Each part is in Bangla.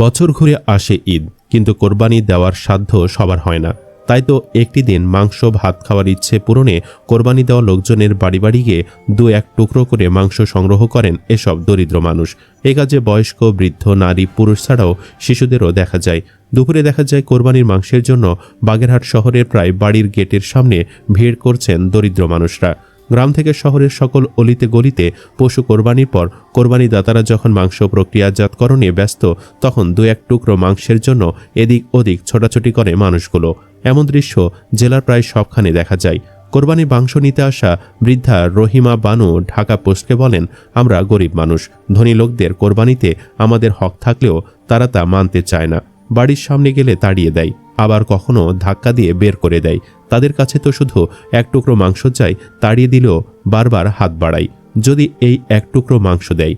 বছর ঘুরে আসে ঈদ, কিন্তু কোরবানি দেওয়ার সাধ্য সবার হয় না। তাই তো একটি দিন মাংস, ভাত খাওয়ার ইচ্ছে পূরণে কোরবানি দেওয়া লোকজনের বাড়ি বাড়ি গিয়ে দু এক টুকরো করে মাংস সংগ্রহ করেন এসব দরিদ্র মানুষ। এ কাজে বয়স্ক, বৃদ্ধ, নারী, পুরুষ ছাড়াও শিশুদেরও দেখা যায়। দুপুরে দেখা যায় কোরবানির মাংসের জন্য বাগেরহাট শহরের প্রায় বাড়ির গেটের সামনে ভিড় করছেন দরিদ্র মানুষরা। গ্রাম থেকে শহরের সকল অলিতে গলিতে পশু কোরবানির পর কোরবানি দাতারা যখন মাংস প্রক্রিয়াজাতকরণে ব্যস্ত, তখন দু এক টুকরো মাংসের জন্য এদিক ওদিক ছোটাছুটি করে মানুষগুলো। এমন দৃশ্য জেলার প্রায় সবখানে দেখা যায়। কোরবানি মাংস নিতে আসা বৃদ্ধা রহিমা বানু ঢাকা পোস্টকে বলেন, আমরা গরিব মানুষ। ধনী লোকদের কোরবানিতে আমাদের হক থাকলেও তারা তা মানতে চায় না। বাড়ির সামনে গেলে তাড়িয়ে দেয়। আবার কখনো ধাক্কা দিয়ে বের করে দেয়। তাদের কাছে তো শুধু এক টুকরো মাংস চাই, তাড়িয়ে দিলেও বারবার হাত বাড়ায়। যদি এই এক টুকরো মাংস দেয়।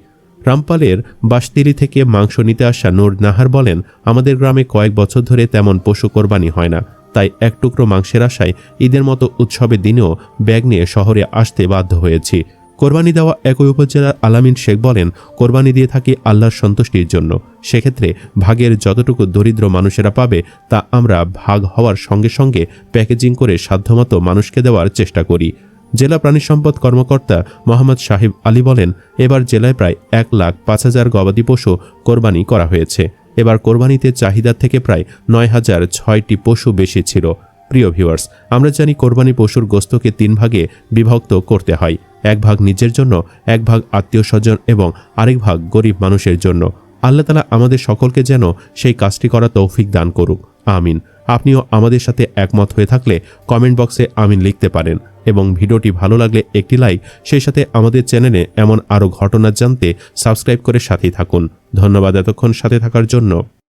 রামপালের বাসতিলি থেকে মাংস নিতে আসা নূর নাহার বলেন, আমাদের গ্রামে কয়েক বছর ধরে তেমন পশু কোরবানি হয় না। তাই এক টুকরো মাংসের আশায় ঈদের মতো উৎসবের দিনেও ব্যাগ নিয়ে শহরে আসতে বাধ্য হয়েছি। কোরবানি দেওয়া একই উপজেলার আলামিন শেখ বলেন, কোরবানি দিয়ে থাকি আল্লাহর সন্তুষ্টির জন্য। সেক্ষেত্রে ভাগের যতটুকু দরিদ্র মানুষেরা পাবে, তা আমরা ভাগ হওয়ার সঙ্গে সঙ্গে প্যাকেজিং করে সাধ্যমতো মানুষকে দেওয়ার চেষ্টা করি। জেলা প্রাণী সম্পদ কর্মকর্তা মোহাম্মদ সাহিব আলী বলেন, এবার জেলায় প্রায় এক লাখ পাঁচ হাজার গবাদি পশু কোরবানি করা হয়েছে। এবার কোরবানিতে চাহিদা থেকে প্রায় নয় হাজার ছয়টি পশু বেশি ছিল। প্রিয় ভিউয়ার্স আমরা জানি কোরবানি পশুর গোস্তকে তিন ভাগে বিভক্ত করতে হয়। এক ভাগ নিজের জন্য, এক ভাগ আত্মীয় স্বজন এবং আরেক ভাগ গরিব মানুষের জন্য। আল্লাহ তালা আমাদের সকলকে যেন সেই কাজটি করা তৌফিক দান করুক। আমিন। আপনিও আমাদের সাথে একমত হয়ে থাকলে কমেন্ট বক্সে আমিন লিখতে পারেন এবং ভিডিওটি ভালো লাগলে একটি লাইক, সেই সাথে আমাদের চ্যানেলে এমন আরও ঘটনা জানতে সাবস্ক্রাইব করে সাথেই থাকুন। ধন্যবাদ এতক্ষণ সাথে থাকার জন্য।